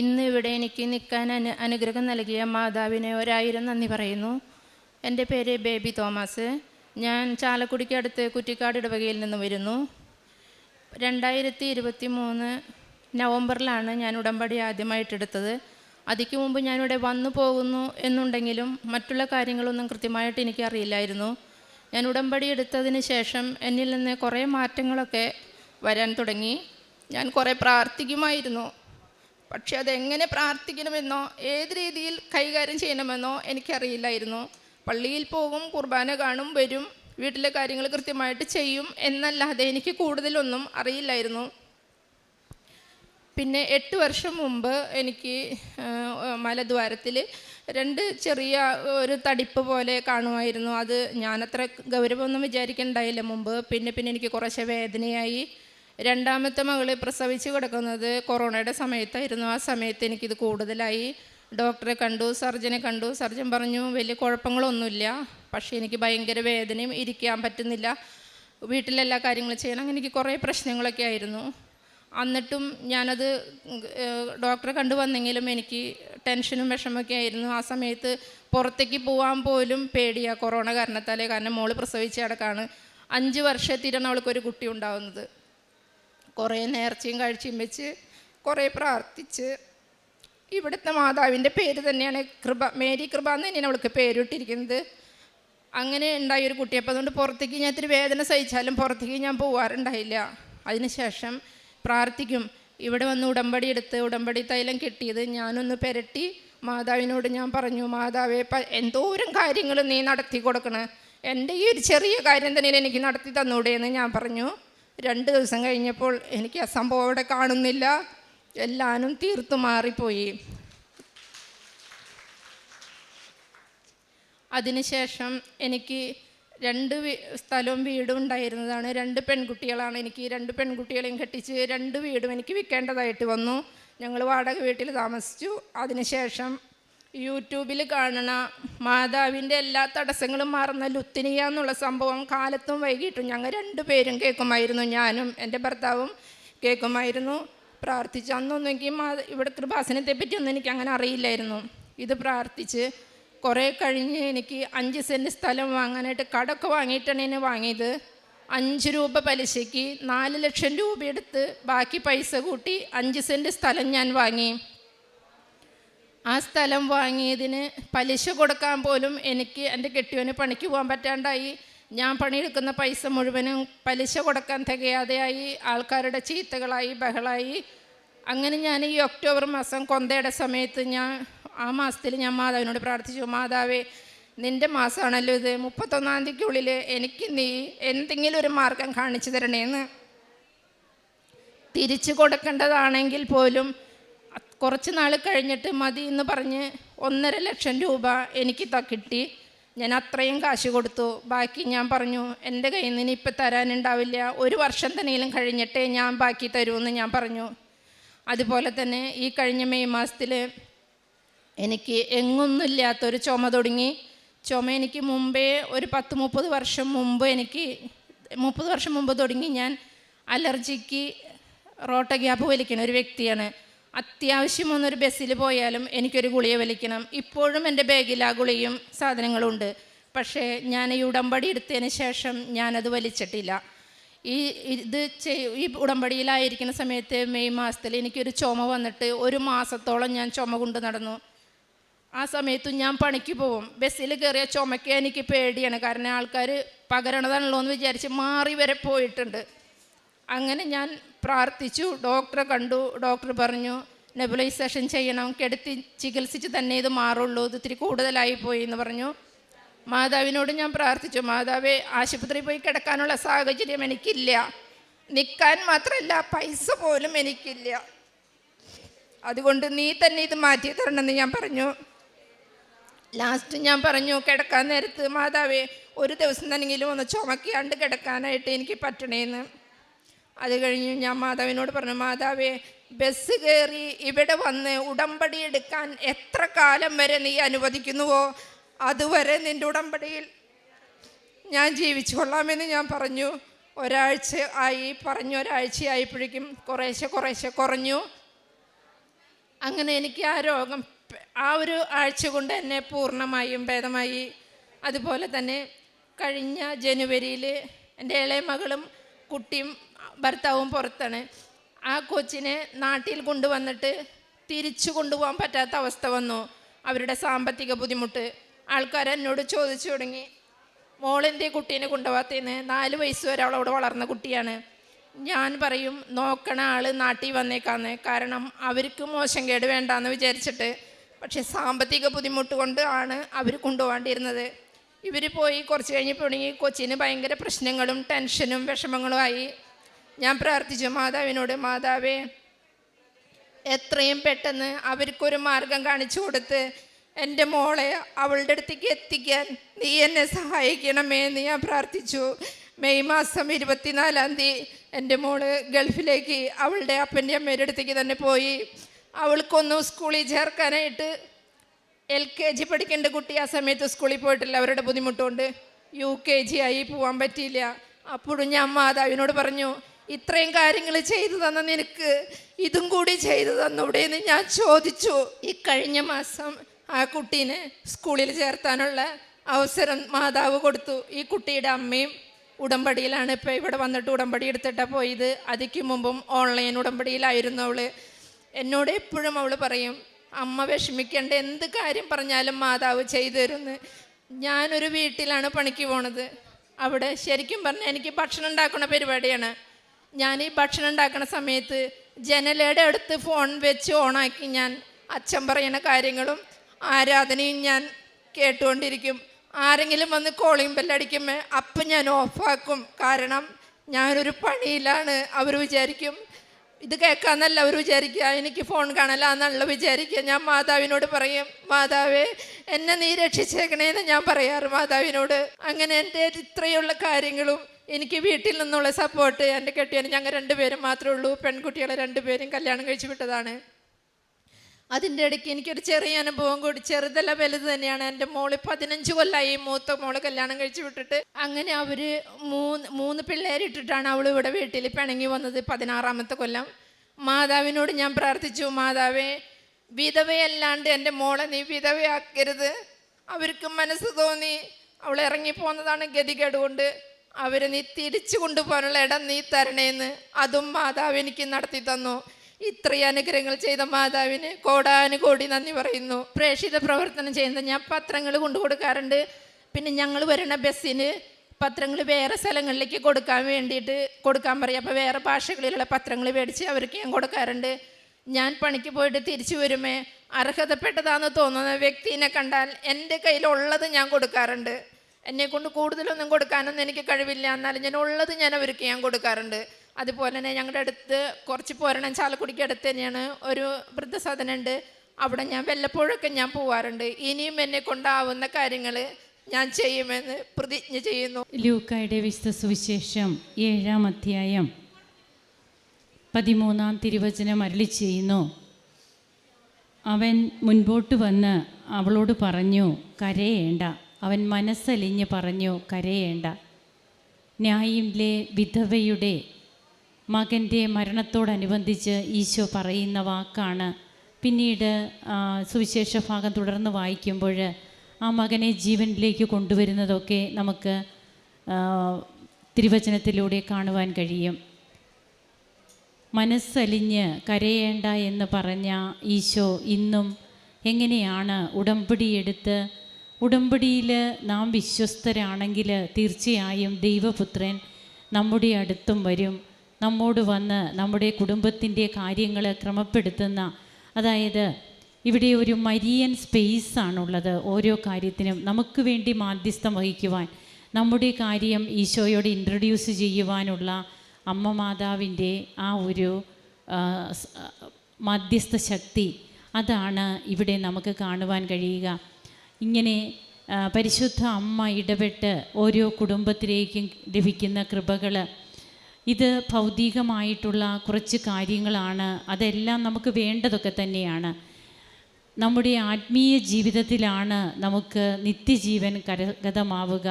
ഇന്ന് ഇവിടെ എനിക്ക് നിൽക്കാൻ അനു അനുഗ്രഹം നൽകിയ മാതാവിനെ ഒരായിരം നന്ദി പറയുന്നു. എന്റെ പേര് ബേബി തോമസ്. ഞാൻ ചാലക്കുടിക്ക് അടുത്ത് കുറ്റിക്കാട് ഇടവകയിൽ നിന്ന് വരുന്നു. രണ്ടായിരത്തി ഇരുപത്തി മൂന്ന് നവംബറിലാണ് ഞാൻ ഉടമ്പടി ആദ്യമായിട്ടെടുത്തത് അതിക്ക് മുമ്പ് ഞാനിവിടെ വന്നു പോകുന്നു എന്നുണ്ടെങ്കിലും മറ്റുള്ള കാര്യങ്ങളൊന്നും കൃത്യമായിട്ട് എനിക്ക് അറിയില്ലായിരുന്നു. ഞാൻ ഉടമ്പടി എടുത്തതിന് ശേഷം എന്നിൽ നിന്ന് കുറേ മാറ്റങ്ങളൊക്കെ വരാൻ തുടങ്ങി. ഞാൻ കുറേ പ്രാർത്ഥിക്കുമായിരുന്നു. പക്ഷെ അതെങ്ങനെ പ്രാർത്ഥിക്കണമെന്നോ ഏത് രീതിയിൽ കൈകാര്യം ചെയ്യണമെന്നോ എനിക്കറിയില്ലായിരുന്നു. പള്ളിയിൽ പോകും കുർബാന കാണും വരും വീട്ടിലെ കാര്യങ്ങൾ കൃത്യമായിട്ട് ചെയ്യും എന്നല്ലാതെ എനിക്ക് കൂടുതലൊന്നും അറിയില്ലായിരുന്നു. പിന്നെ എട്ട് വർഷം മുമ്പ് എനിക്ക് മലദ്വാരത്തിൽ രണ്ട് ചെറിയ ഒരു തടിപ്പ് പോലെ കാണുമായിരുന്നു. അത് ഞാനത്ര ഗൗരവമൊന്നും വിചാരിക്കണ്ടായില്ല മുമ്പ്. പിന്നെ പിന്നെ എനിക്ക് കുറച്ച് വേദനയായി. രണ്ടാമത്തെ മകളെ പ്രസവിച്ച് കിടക്കുന്നത് കൊറോണയുടെ സമയത്തായിരുന്നു. ആ സമയത്ത് എനിക്കിത് കൂടുതലായി ഡോക്ടറെ കണ്ടു സർജനെ കണ്ടു. സർജൻ പറഞ്ഞു വലിയ കുഴപ്പങ്ങളൊന്നുമില്ല. പക്ഷേ എനിക്ക് ഭയങ്കര വേദനയും ഇരിക്കാൻ പറ്റുന്നില്ല. വീട്ടിലെല്ലാ കാര്യങ്ങളും ചെയ്യണം. അങ്ങനെ എനിക്ക് കുറേ പ്രശ്നങ്ങളൊക്കെ ആയിരുന്നു. എന്നിട്ടും ഞാനത് ഡോക്ടറെ കണ്ടു വന്നെങ്കിലും എനിക്ക് ടെൻഷനും വിഷമൊക്കെ ആയിരുന്നു. ആ സമയത്ത് പുറത്തേക്ക് പോകാൻ പോലും പേടിയാണ് കൊറോണ കാരണത്താലേ. കാരണം മോൾ പ്രസവിച്ച അടക്കാണ് അഞ്ച് വർഷത്തിലാണ് അവൾക്കൊരു കുട്ടി ഉണ്ടാവുന്നത്. കുറേ നേർച്ചയും കാഴ്ചയും വെച്ച് കുറേ പ്രാർത്ഥിച്ച് ഇവിടുത്തെ മാതാവിന്റെ പേര് തന്നെയാണ് കൃപ മേരി കൃപ എന്ന് തന്നെയാണ് അവൾക്ക് പേരിട്ടിരിക്കുന്നത്. അങ്ങനെ ഉണ്ടായി ഒരു കുട്ടി. അപ്പോൾ അതുകൊണ്ട് പുറത്തേക്ക് ഞാൻ ഇത്തിരി വേദന സഹിച്ചാലും പുറത്തേക്ക് ഞാൻ പോവാറുണ്ടായില്ല. അതിനുശേഷം പ്രാർത്ഥിക്കും. ഇവിടെ വന്ന് ഉടമ്പടി എടുത്ത് ഉടമ്പടി തൈലം കിട്ടിയത് ഞാനൊന്ന് പെരട്ടി മാതാവിനോട് ഞാൻ പറഞ്ഞു മാതാവേ എന്തോരം കാര്യങ്ങൾ നീ നടത്തി കൊടുക്കണേ? എന്റെ ഈ ഒരു ചെറിയ കാര്യം തന്നെ എനിക്ക് നടത്തി തന്നൂടെ എന്ന് ഞാൻ പറഞ്ഞു. രണ്ട് ദിവസം കഴിഞ്ഞപ്പോൾ എനിക്ക് ആ സംഭവം അവിടെ കാണുന്നില്ല. എല്ലാനും തീർത്തു മാറിപ്പോയി. അതിനുശേഷം എനിക്ക് രണ്ട് സ്ഥലവും വീടും ഉണ്ടായിരുന്നതാണ്. രണ്ട് പെൺകുട്ടികളാണ്. എനിക്ക് രണ്ട് പെൺകുട്ടികളെയും കെട്ടിച്ച് രണ്ട് വീടും എനിക്ക് വിൽക്കേണ്ടതായിട്ട് വന്നു. ഞങ്ങൾ വാടക വീട്ടിൽ താമസിച്ചു. അതിനുശേഷം യൂട്യൂബിൽ കാണണ മാതാവിന്റെ എല്ലാ തടസ്സങ്ങളും മാറുന്ന ലുത്തിനിയ എന്നുള്ള സംഭവം കാലത്തും വൈകിട്ടും ഞങ്ങൾ രണ്ടുപേരും കേൾക്കുമായിരുന്നു. ഞാനും എന്റെ ഭർത്താവും കേൾക്കുമായിരുന്നു. പ്രാർത്ഥിച്ചു അന്നൊന്നും എനിക്ക് മാ ഇവിടെ കൃപാസനത്തെ പറ്റിയൊന്നും എനിക്ക് അങ്ങനെ അറിയില്ലായിരുന്നു. ഇത് പ്രാർത്ഥിച്ച് കുറേ കഴിഞ്ഞ് എനിക്ക് അഞ്ച് സെന്റ് സ്ഥലം വാങ്ങാനായിട്ട് കടമൊക്കെ വാങ്ങിയിട്ടാണ് എന്നെ വാങ്ങിയത്. അഞ്ച് രൂപ പലിശയ്ക്ക് നാല് ലക്ഷം രൂപ എടുത്ത് ബാക്കി പൈസ കൂട്ടി അഞ്ച് സെന്റ് സ്ഥലം ഞാൻ വാങ്ങി. ആ സ്ഥലം വാങ്ങിയതിന് പലിശ കൊടുക്കാൻ പോലും എനിക്ക് എന്റെ കെട്ടിയവന് പണിക്ക് പോകാൻ പറ്റാണ്ടായി. ഞാൻ പണിയെടുക്കുന്ന പൈസ മുഴുവനും പലിശ കൊടുക്കാൻ തികയാതെയായി. ആൾക്കാരുടെ ചീത്തകളായി ബഹളായി. അങ്ങനെ ഞാൻ ഈ ഒക്ടോബർ മാസം കൊന്തയുടെ സമയത്ത് ഞാൻ ആ മാസത്തിൽ ഞാൻ മാതാവിനോട് പ്രാർത്ഥിച്ചു മാതാവേ നിന്റെ മാസമാണല്ലോ ഇത്. മുപ്പത്തൊന്നാം തീയതിക്കുള്ളിൽ എനിക്ക് നീ എന്തെങ്കിലും ഒരു മാർഗം കാണിച്ചു തരണേന്ന്. തിരിച്ചു കൊടുക്കേണ്ടതാണെങ്കിൽ പോലും കുറച്ച് നാൾ കഴിഞ്ഞിട്ട് മതി എന്ന് പറഞ്ഞ് ഒന്നര ലക്ഷം രൂപ എനിക്ക് കിട്ടി. ഞാൻ അത്രയും കാശ് കൊടുത്തു. ബാക്കി ഞാൻ പറഞ്ഞു എന്റെ കയ്യിൽ നിന്ന് ഇപ്പം തരാനുണ്ടാവില്ല. ഒരു വർഷം തന്നെയും കഴിഞ്ഞിട്ടേ ഞാൻ ബാക്കി തരുമെന്ന് ഞാൻ പറഞ്ഞു. അതുപോലെ തന്നെ ഈ കഴിഞ്ഞ മെയ് മാസത്തിൽ എനിക്ക് എങ്ങൊന്നുമില്ലാത്തൊരു ചുമ തുടങ്ങി. ചുമ എനിക്ക് മുമ്പേ ഒരു പത്ത് മുപ്പത് വർഷം മുമ്പ് എനിക്ക് മുപ്പത് വർഷം മുമ്പ് തുടങ്ങി ഞാൻ അലർജിക്ക് റോട്ട ഗ്യാപ്പ് വലിക്കുന്ന ഒരു വ്യക്തിയാണ്. അത്യാവശ്യം ഒന്നൊരു ബസ്സിൽ പോയാലും എനിക്കൊരു ഗുളിക വലിക്കണം. ഇപ്പോഴും എന്റെ ബാഗിൽ ആ ഗുളിയും സാധനങ്ങളുണ്ട്. പക്ഷേ ഞാൻ ഈ ഉടമ്പടി എടുത്തതിന് ശേഷം ഞാനത് വലിച്ചിട്ടില്ല. ഈ ഇത് ഈ ഉടമ്പടിയിലായിരിക്കുന്ന സമയത്ത് മെയ് മാസത്തിൽ എനിക്കൊരു ചുമ വന്നിട്ട് ഒരു മാസത്തോളം ഞാൻ ചുമ കൊണ്ട് നടന്നു. ആ സമയത്തും ഞാൻ പണിക്ക് പോവും. ബസ്സിൽ കയറിയ ചുമയ്ക്ക് എനിക്ക് പേടിയാണ്. കാരണം ആൾക്കാർ പകരണതാണല്ലോ എന്ന് വിചാരിച്ച് മാറി വരെ പോയിട്ടുണ്ട്. അങ്ങനെ ഞാൻ പ്രാർത്ഥിച്ചു. ഡോക്ടറെ കണ്ടു. ഡോക്ടർ പറഞ്ഞു നെബുലൈസേഷൻ ചെയ്യണം. കെടുത്തി ചികിത്സിച്ച് തന്നെ ഇത് മാറുള്ളൂ. ഇത് ഇത്തിരി കൂടുതലായി പോയി എന്ന് പറഞ്ഞു. മാതാവിനോട് ഞാൻ പ്രാർത്ഥിച്ചു. മാതാവേ ആശുപത്രിയിൽ പോയി കിടക്കാനുള്ള സാഹചര്യം എനിക്കില്ല. നിൽക്കാൻ മാത്രമല്ല പൈസ പോലും എനിക്കില്ല. അതുകൊണ്ട് നീ തന്നെ ഇത് മാറ്റി തരണമെന്ന് ഞാൻ പറഞ്ഞു. ലാസ്റ്റ് ഞാൻ പറഞ്ഞു കിടക്കാൻ നേരത്ത് മാതാവേ ഒരു ദിവസം തന്നെങ്കിലും ഒന്ന് ചുമക്കിയാണ്ട് കിടക്കാനായിട്ട് എനിക്ക് പറ്റണേന്ന്. അത് കഴിഞ്ഞ് ഞാൻ മാതാവിനോട് പറഞ്ഞു മാതാവേ ബസ് കയറി ഇവിടെ വന്ന് ഉടമ്പടി എടുക്കാൻ എത്ര കാലം വരെ നീ അനുവദിക്കുന്നുവോ? അതുവരെ നിന്റെ ഉടമ്പടിയിൽ ഞാൻ ജീവിച്ചു കൊള്ളാമെന്ന് ഞാൻ പറഞ്ഞു. ഒരാഴ്ച ആയി പറഞ്ഞു ഒരാഴ്ചയായപ്പോഴേക്കും കുറേശ്ശെ കുറേശ്ശെ കുറഞ്ഞു. അങ്ങനെ എനിക്ക് ആ രോഗം ആ ഒരു ആഴ്ച കൊണ്ട് എന്നെ പൂർണമായും ഭേദമായി. അതുപോലെ തന്നെ കഴിഞ്ഞ ജനുവരിയിൽ എന്റെ ഇളയ മകളും കുട്ടിയും ഭർത്താവും പുറത്താണ്. ആ കൊച്ചിനെ നാട്ടിൽ കൊണ്ടുവന്നിട്ട് തിരിച്ചു കൊണ്ടുപോകാൻ പറ്റാത്ത അവസ്ഥ വന്നു. അവരുടെ സാമ്പത്തിക ബുദ്ധിമുട്ട്. ആൾക്കാർ എന്നോട് ചോദിച്ചു തുടങ്ങി മോളെന്തേ കുട്ടീനെ കൊണ്ടുപോകാത്തേന്ന് നാല് വയസ്സ് വരെ അവളവിടെ വളർന്ന കുട്ടിയാണ്. ഞാൻ പറയും നോക്കണ ആൾ നാട്ടിൽ വന്നേക്കാന്ന്. കാരണം അവർക്ക് മോശം കേട് വേണ്ടാന്ന് വിചാരിച്ചിട്ട്. പക്ഷേ സാമ്പത്തിക ബുദ്ധിമുട്ട് കൊണ്ട് ആണ് അവർ കൊണ്ടുപോകാണ്ടിരുന്നത്. ഇവർ പോയി കുറച്ച് കഴിഞ്ഞപ്പോഴെങ്കിൽ കൊച്ചിന് ഭയങ്കര പ്രശ്നങ്ങളും ടെൻഷനും വിഷമങ്ങളും ആയി. ഞാൻ പ്രാർത്ഥിച്ചു മാതാവിനോട് മാതാവേ എത്രയും പെട്ടെന്ന് അവർക്കൊരു മാർഗം കാണിച്ചു കൊടുത്ത് എന്റെ മോളെ അവളുടെ അടുത്തേക്ക് എത്തിക്കാൻ നീ എന്നെ സഹായിക്കണമേ എന്ന് ഞാൻ പ്രാർത്ഥിച്ചു. മെയ് മാസം ഇരുപത്തിനാലാം തീയതി എന്റെ മോൾ ഗൾഫിലേക്ക് അവളുടെ അപ്പന്റെ അമ്മയുടെ അടുത്തേക്ക് തന്നെ പോയി. അവൾക്കൊന്നും സ്കൂളിൽ ചേർക്കാനായിട്ട് എൽ കെ ജി പഠിക്കേണ്ട കുട്ടി ആ സമയത്ത് സ്കൂളിൽ പോയിട്ടില്ല. അവരുടെ ബുദ്ധിമുട്ടുകൊണ്ട് യു കെ ജി ആയി പോകാൻ പറ്റിയില്ല. അപ്പോഴും ഞാൻ മാതാവിനോട് പറഞ്ഞു ഇത്രയും കാര്യങ്ങൾ ചെയ്തു തന്ന നിനക്ക് ഇതും കൂടി ചെയ്തു തന്നൂടെ എന്ന് ഞാൻ ചോദിച്ചു. ഈ കഴിഞ്ഞ മാസം ആ കുട്ടീനെ സ്കൂളിൽ ചേർത്താനുള്ള അവസരം മാതാവ് കൊടുത്തു. ഈ കുട്ടിയുടെ അമ്മയും ഉടമ്പടിയിലാണ് ഇപ്പോൾ ഇവിടെ വന്നിട്ട് ഉടമ്പടി എടുത്തിട്ടാണ് പോയത്. അതിക്ക് മുമ്പും ഓൺലൈൻ ഉടമ്പടിയിലായിരുന്നു അവൾ എന്നോട് എപ്പോഴും അവൾ പറയും അമ്മ വിഷമിക്കേണ്ട എന്ത് കാര്യം പറഞ്ഞാലും മാതാവ് ചെയ്തു തരുമെന്ന്. ഞാനൊരു വീട്ടിലാണ് പണിക്ക് പോണത്. അവിടെ ശരിക്കും പറഞ്ഞാൽ എനിക്ക് ഭക്ഷണം ഉണ്ടാക്കുന്ന പരിപാടിയാണ്. ഞാൻ ഈ ഭക്ഷണം ഉണ്ടാക്കുന്ന സമയത്ത് ജനലയുടെ അടുത്ത് ഫോൺ വെച്ച് ഓണാക്കി ഞാൻ അച്ഛൻ പറയുന്ന കാര്യങ്ങളും ആരാധനയും ഞാൻ കേട്ടുകൊണ്ടിരിക്കും. ആരെങ്കിലും വന്ന് കോളിംഗ് ബെല്ലടിക്കുമ്പോൾ അപ്പം ഞാൻ ഓഫാക്കും കാരണം ഞാനൊരു പണിയിലാണ്. അവർ വിചാരിക്കും ഇത് കേൾക്കാമെന്നല്ല അവർ വിചാരിക്കുക. എനിക്ക് ഫോൺ കാണല എന്നുള്ള വിചാരിക്കുക. ഞാൻ മാതാവിനോട് പറയും മാതാവേ എന്നെ നീ രക്ഷിച്ചേക്കണേന്ന് ഞാൻ പറയാറ് മാതാവിനോട്. അങ്ങനെ എന്റെ ഇത്രയുള്ള കാര്യങ്ങളും എനിക്ക് വീട്ടിൽ നിന്നുള്ള സപ്പോർട്ട് എന്റെ കെട്ടിയാണ് ഞങ്ങൾ രണ്ടുപേരും മാത്രമേ ഉള്ളൂ. പെൺകുട്ടികളെ രണ്ടുപേരും കല്യാണം കഴിച്ചു വിട്ടതാണ്. അതിന്റെ ഇടയ്ക്ക് എനിക്കൊരു ചെറിയ അനുഭവം കൂടി ചെറുതല്ല വലുത് തന്നെയാണ്. എന്റെ മോൾ പതിനഞ്ച് കൊല്ലമായി മൂത്ത മോൾ കല്യാണം കഴിച്ചു വിട്ടിട്ട്. അങ്ങനെ അവർ മൂന്ന് മൂന്ന് പിള്ളേരിട്ടിട്ടാണ് അവൾ ഇവിടെ വീട്ടിൽ പിണങ്ങി വന്നത് പതിനാറാമത്തെ കൊല്ലം. മാതാവിനോട് ഞാൻ പ്രാർത്ഥിച്ചു മാതാവേ വിധവയല്ലാണ്ട് എന്റെ മോളെ നീ വിധവയാക്കരുത്. അവർക്ക് മനസ്സ് തോന്നി അവൾ ഇറങ്ങിപ്പോന്നതാണ് ഗതികേട് കൊണ്ട്. അവരെ നീ തിരിച്ചു കൊണ്ടുപോകാനുള്ള ഇടം നീ തരണേന്ന് അതും മാതാവ് എനിക്ക് നടത്തി തന്നു. ഇത്രയും അനുഗ്രഹങ്ങൾ ചെയ്ത മാതാവിന് കോടാനുകോടി നന്ദി പറയുന്നു. പ്രേക്ഷിത പ്രവർത്തനം ചെയ്യുന്ന ഞാൻ പത്രങ്ങൾ കൊണ്ടു കൊടുക്കാറുണ്ട്. പിന്നെ ഞങ്ങൾ വരുന്ന ബസ്സിന് പത്രങ്ങൾ വേറെ സ്ഥലങ്ങളിലേക്ക് കൊടുക്കാൻ വേണ്ടിയിട്ട് കൊടുക്കാൻ പറയും. അപ്പോൾ വേറെ ഭാഷകളിലുള്ള പത്രങ്ങൾ മേടിച്ച് അവർക്ക് ഞാൻ കൊടുക്കാറുണ്ട്. ഞാൻ പണിക്ക് പോയിട്ട് തിരിച്ചു വരുമേ അർഹതപ്പെട്ടതാണെന്ന് തോന്നുന്ന വ്യക്തിനെ കണ്ടാൽ എന്റെ കയ്യിലുള്ളത് ഞാൻ കൊടുക്കാറുണ്ട്. എന്നെ കൊണ്ട് കൂടുതലൊന്നും കൊടുക്കാനൊന്നും എനിക്ക് കഴിവില്ല. എന്നാലും ഞാൻ ഉള്ളത് ഞാൻ അവർക്ക് ഞാൻ കൊടുക്കാറുണ്ട്. അതുപോലെ തന്നെ ഞങ്ങളുടെ അടുത്ത് കുറച്ച് പോരണം ചാലക്കുടിക്ക് അടുത്ത് തന്നെയാണ് ഒരു വൃദ്ധസദനുണ്ട് അവിടെ ഞാൻ വല്ലപ്പോഴൊക്കെ ഞാൻ പോവാറുണ്ട്. ഇനിയും എന്നെ കൊണ്ടാവുന്ന കാര്യങ്ങൾ ഞാൻ ചെയ്യുമെന്ന് പ്രതിജ്ഞ ചെയ്യുന്നു. ലൂക്കായുടെ വിശുദ്ധ സുവിശേഷം ഏഴാം അധ്യായം പതിമൂന്നാം തിരുവചനം അരളി ചെയ്യുന്നു. അവൻ മുൻപോട്ട് വന്ന് അവളോട് പറഞ്ഞു കരയേണ്ട. അവൻ മനസ്സലിഞ്ഞ് പറഞ്ഞു കരയേണ്ട. ന്യായിലെ വിധവയുടെ മകന്റെ മരണത്തോടനുബന്ധിച്ച് ഈശോ പറയുന്ന വാക്കാണ്. പിന്നീട് സുവിശേഷ ഭാഗം തുടർന്ന് വായിക്കുമ്പോൾ ആ മകനെ ജീവനിലേക്ക് കൊണ്ടുവരുന്നതൊക്കെ നമുക്ക് തിരുവചനത്തിലൂടെ കാണുവാൻ കഴിയും. മനസ്സലിഞ്ഞ് കരയേണ്ട എന്ന് പറഞ്ഞ ഈശോ ഇന്നും എങ്ങനെയാണ് ഉടമ്പടിയെടുത്ത് ഉടമ്പടിയിൽ നാം വിശ്വസ്തരാണെങ്കിൽ തീർച്ചയായും ദൈവപുത്രൻ നമ്മുടെ അടുത്തും വരും. നമ്മോട് വന്ന് നമ്മുടെ കുടുംബത്തിന്റെ കാര്യങ്ങൾ ക്രമപ്പെടുത്തുന്ന അതായത് ഇവിടെ ഒരു മരിയൻ സ്പേസ് ആണുള്ളത് ഓരോ കാര്യത്തിനും. നമുക്ക് വേണ്ടി മാധ്യസ്ഥം വഹിക്കുവാൻ നമ്മുടെ കാര്യം ഈശോയോട് ഇൻട്രൊഡ്യൂസ് ചെയ്യുവാനുള്ള അമ്മ മാതാവിന്റെ ആ ഒരു മധ്യസ്ഥ ശക്തി അതാണ് ഇവിടെ നമുക്ക് കാണുവാൻ കഴിയുക. ഇങ്ങനെ പരിശുദ്ധ അമ്മ ഇടപെട്ട് ഓരോ കുടുംബത്തിലേക്കും ലഭിക്കുന്ന കൃപകൾ ഇത് ഭൗതികമായിട്ടുള്ള കുറച്ച് കാര്യങ്ങളാണ്. അതെല്ലാം നമുക്ക് വേണ്ടതൊക്കെ തന്നെയാണ്. നമ്മുടെ ആത്മീയ ജീവിതത്തിലാണ് നമുക്ക് നിത്യജീവൻ കരഗതമാവുക.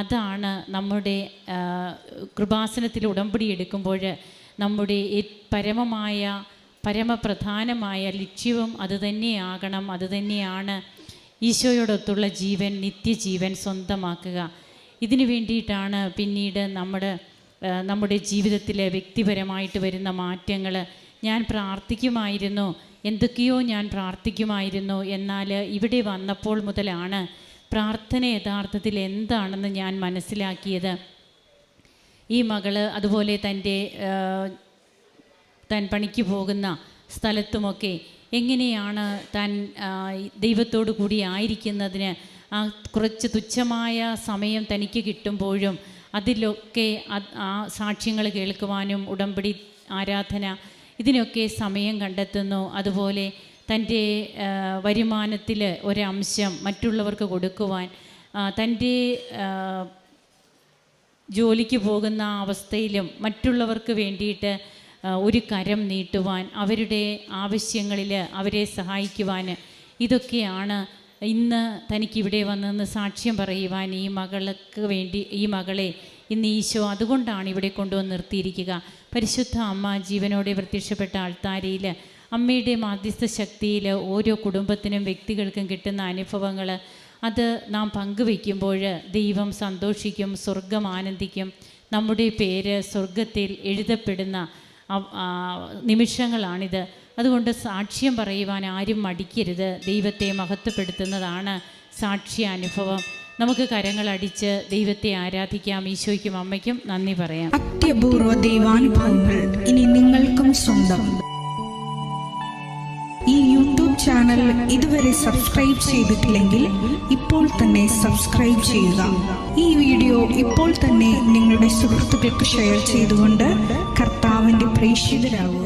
അതാണ് നമ്മുടെ കൃപാസനത്തിൽ ഉടമ്പടി എടുക്കുമ്പോൾ നമ്മുടെ പരമമായ പരമപ്രധാനമായ ലക്ഷ്യവും അതുതന്നെയാകണം അതുതന്നെയാണ് ഈശോയോടൊത്തുള്ള ജീവൻ നിത്യജീവൻ സ്വന്തമാക്കുക. ഇതിനു വേണ്ടിയിട്ടാണ് പിന്നീട് നമ്മുടെ നമ്മുടെ ജീവിതത്തിലെ വ്യക്തിപരമായിട്ട് വരുന്ന മാറ്റങ്ങൾ ഞാൻ പ്രാർത്ഥിക്കുമായിരുന്നു. എന്തൊക്കെയോ ഞാൻ പ്രാർത്ഥിക്കുമായിരുന്നു. എന്നാൽ ഇവിടെ വന്നപ്പോൾ മുതലാണ് പ്രാർത്ഥന യഥാർത്ഥത്തിൽ എന്താണെന്ന് ഞാൻ മനസ്സിലാക്കിയത്. ഈ മകൾ അതുപോലെ തന്റെ തൻ പണിക്ക് പോകുന്ന സ്ഥലത്തുമൊക്കെ എങ്ങനെയാണ് താൻ ദൈവത്തോടു കൂടി ആയിരിക്കുന്നതിന് ആ കുറച്ച് തുച്ഛമായ സമയം തനിക്ക് കിട്ടുമ്പോഴും അതിലൊക്കെ ആ സാക്ഷ്യങ്ങൾ കേൾക്കുവാനും ഉടമ്പടി ആരാധന ഇതിനൊക്കെ സമയം കണ്ടെത്തുന്നു. അതുപോലെ തന്റെ വരുമാനത്തിൽ ഒരംശം മറ്റുള്ളവർക്ക് കൊടുക്കുവാൻ തന്റെ ജോലിക്ക് പോകുന്ന അവസ്ഥയിലും മറ്റുള്ളവർക്ക് വേണ്ടിയിട്ട് ഒരു കരം നീട്ടുവാൻ അവരുടെ ആവശ്യങ്ങളിൽ അവരെ സഹായിക്കുവാൻ ഇതൊക്കെയാണ് ഇന്ന് തനിക്കിവിടെ വന്നെന്ന് സാക്ഷ്യം പറയുവാൻ ഈ മകൾക്ക് വേണ്ടി ഈ മകളെ ഇന്ന് ഈശോ അതുകൊണ്ടാണ് ഇവിടെ കൊണ്ടുവന്ന് നിർത്തിയിരിക്കുക. പരിശുദ്ധ അമ്മ ജീവനോടെ പ്രത്യക്ഷപ്പെട്ട ആൾത്താരയിൽ അമ്മയുടെ മാധ്യസ്ഥ ശക്തിയിൽ ഓരോ കുടുംബത്തിനും വ്യക്തികൾക്കും കിട്ടുന്ന അനുഭവങ്ങൾ അത് നാം പങ്കുവെക്കുമ്പോൾ ദൈവം സന്തോഷിക്കും സ്വർഗം ആനന്ദിക്കും. നമ്മുടെ പേര് സ്വർഗത്തിൽ എഴുതപ്പെടുന്ന നിമിഷങ്ങളാണിത്. അതുകൊണ്ട് സാക്ഷ്യം പറയുവാൻ ആരും മടിക്കരുത്. ദൈവത്തെ മഹത്വപ്പെടുത്തുന്നതാണ് സാക്ഷി അനുഭവം. നമുക്ക് കരങ്ങളടിച്ച് ദൈവത്തെ ആരാധിക്കാം. ഈശോയ്ക്കും അമ്മയ്ക്കും നന്ദി പറയാം. അത്യപൂർവ ദൈവാനുഭവങ്ങൾ ഇനി നിങ്ങൾക്കും സ്വന്തം. ഈ യൂട്യൂബ് ചാനൽ ഇതുവരെ സബ്സ്ക്രൈബ് ചെയ്തിട്ടില്ലെങ്കിൽ ഇപ്പോൾ തന്നെ സബ്സ്ക്രൈബ് ചെയ്യുക. ഈ വീഡിയോ ഇപ്പോൾ തന്നെ നിങ്ങളുടെ സുഹൃത്തുക്കൾക്ക് ഷെയർ ചെയ്തുകൊണ്ട് preenchida na luz.